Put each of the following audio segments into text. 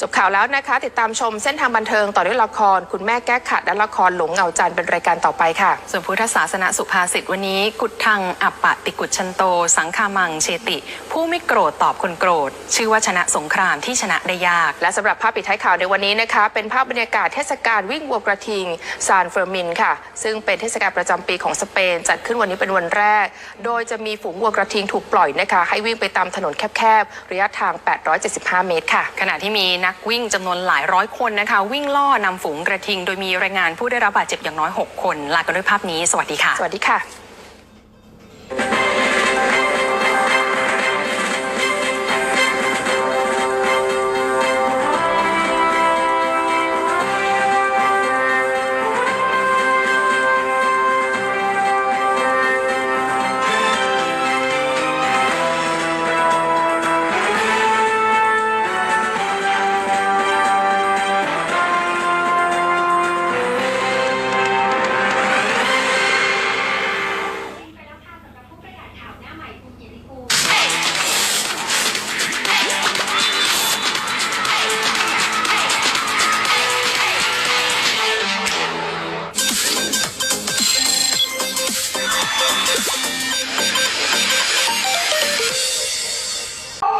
จบข่าวแล้วนะคะ ติดตามชมเส้นทางบันเทิงต่อด้วยละคร คุณแม่แก้ขัดและละครหลงเหงาจันทร์เป็นรายการต่อไปค่ะ ส่วนพุทธศาสนสุภาษิตวันนี้ กุดทังอัปปะติกุจชันโต สังคามังเชติ ผู้ไม่โกรธตอบคนโกรธ ชื่อว่าชนะสงครามที่ชนะได้ยาก และสำหรับภาพปิดท้ายข่าวในวันนี้นะคะ เป็นภาพบรรยากาศเทศกาลวิ่งวัวกระทิงซานเฟอร์มินค่ะ ซึ่งเป็นเทศกาลประจำปีของสเปน จัดขึ้นวันนี้เป็นวันแรก โดยจะมีฝูงวัวกระทิงถูกปล่อยนะคะ ให้วิ่งไปตามถนนแคบๆระยะทาง 875 เมตรค่ะ ขณะที่มีนักวิ่งจำนวนหลายร้อยคนนะคะ วิ่งล่อนำฝูงกระทิง โดยมีรายงานผู้ได้รับบาดเจ็บอย่างน้อย 6 คน ลากันด้วยภาพนี้ สวัสดีค่ะ สวัสดีค่ะ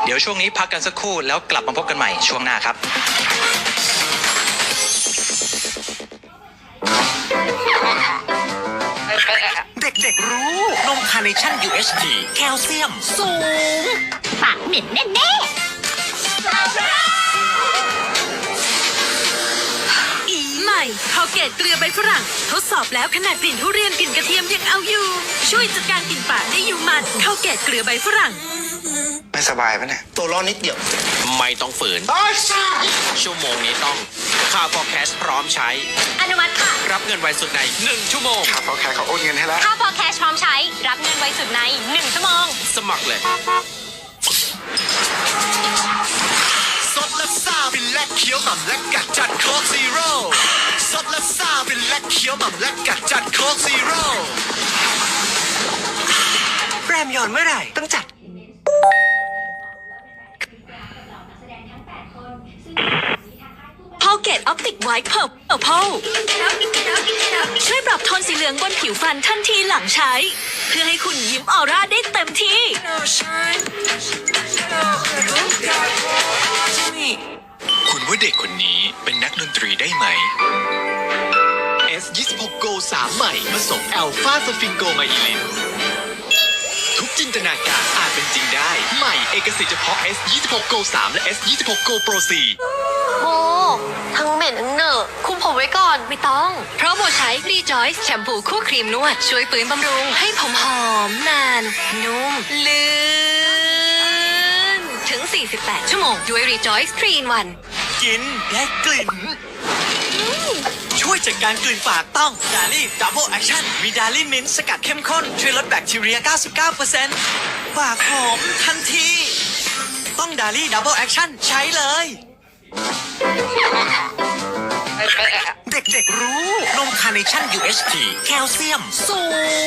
เดี๋ยวช่วงนี้พักกันสักครู่แล้วกลับมาพบกันใหม่ช่วงหน้าครับ เด็กๆรู้ นมคาร์เนชั่น UHT แคลเซียม สูง ปากเหม็นแน่แม่คาเกตเกลือใบฝรั่ง ทดสอบแล้วขนาดกลิ่นทุเรียนกลิ่นกระเทียมยังเอาอยู่ ช่วยจัดการกลิ่นปากได้อยู่หมันคาเกตเกลือใบฝรั่ง ไม่สบายปะเนี่ย ตัวร้อนนิดเดียวไม่ต้องฝืนชั่วโมงนี้ต้องค่าพอแคชพร้อมใช้ อนุมัติค่ะรับเงินไวสุดใน 1 ชั่วโมง ครับเขาแค่เขาโอนเงินให้แล้ว ค่าพอแคชพร้อมใช้ รับเงินไวสุดใน 1 ชั่วโมง สมัครเลย สดและซ่าฟินและเคี้ยวหม่ำและกัดจัดโค้กซีโร่ส คี้ยวหม่ำและกัดจัดโค้กซีโร่แรมยอนเมื่อไหร่ต้องจัดพาเกตออปติกไวท์เพอร์เพลช่วยปรับโทนสีเหลืองบนผิวฟันทันทีหลังใช้ เพื่อให้คุณยิ้มออร่าได้เต็มที่ คุณว่าเด็กคนนี้เป็นนักดนตรีได้ไหม S26 Go 3ใหม่ผสมแอลฟาสฟิงโกไมอิลินทุกจินตนาการอาจเป็นจริงได้ ใหม่เอกสิทธิ์เฉพาะ S26 Go 3และ S26 Go Pro 4โอ้ทั้งเหม็นทั้งเหนอะคุมผมไว้ก่อนไม่ต้อง เพราะโบใช้รีจอยส์แชมพูคู่ครีมนวด ช่วยฟื้นบำรุง ให้ผมหอมนาน นุ่มลื่น ถึง 48 ชั่วโมง ด้วยรีจอยส์3 in 1กินได้กลิ่น ช่วยจัดการกลิ่นปากต้องดาลี่ดับเบิลแอคชั่นมีดาลี่มิ้นสกัดเข้มข้น ช่วยลดแบคทีเรีย 99%ปากหอมทันที ต้องดาลี่ดับเบิลแอคชั่นใช้เลย เด็กๆรู้ นมคาร์เนชั่น UHT แคลเซียม สู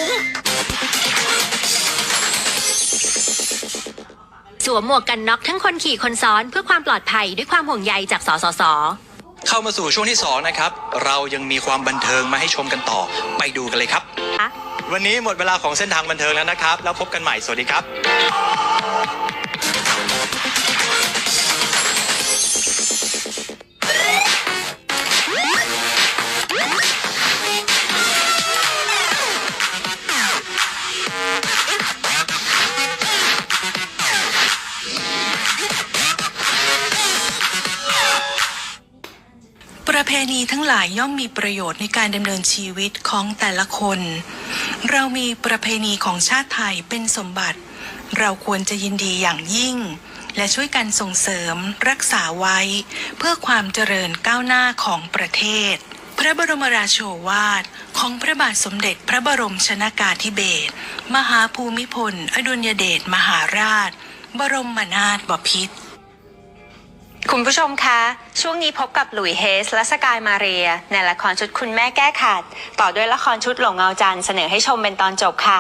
ง สวมหมวกกันน็อกทั้งคนขี่คนซ้อนเพื่อความปลอดภัยด้วยความห่วงใยจากสสส เข้ามาสู่ช่วงที่2นะครับเรายังมีความบันเทิงมาให้ชมกันต่อไปดูกันเลยครับ วันนี้หมดเวลาของเส้นทางบันเทิงแล้วนะครับ แล้วพบกันใหม่สวัสดีครับ ประเพณีทั้งหลายย่อมมีประโยชน์ในการดำเนินชีวิตของแต่ละคน เรามีประเพณีของชาติไทยเป็นสมบัติ เราควรจะยินดีอย่างยิ่ง และช่วยกันส่งเสริมรักษาไว้ เพื่อความเจริญก้าวหน้าของประเทศ พระบรมราโชวาทของพระบาทสมเด็จพระบรมชนากาธิเบศรมหาภูมิพล อดุลยเดชมหาราช บรมนาถบพิตร คุณผู้ชมคะ ช่วงนี้พบกับหลุยเฮส และสกายมาเรีย ในละครชุดคุณแม่แก้ขาด ต่อด้วยละครชุดหลงเงาจันเสนอให้ชมเป็นตอนจบค่ะ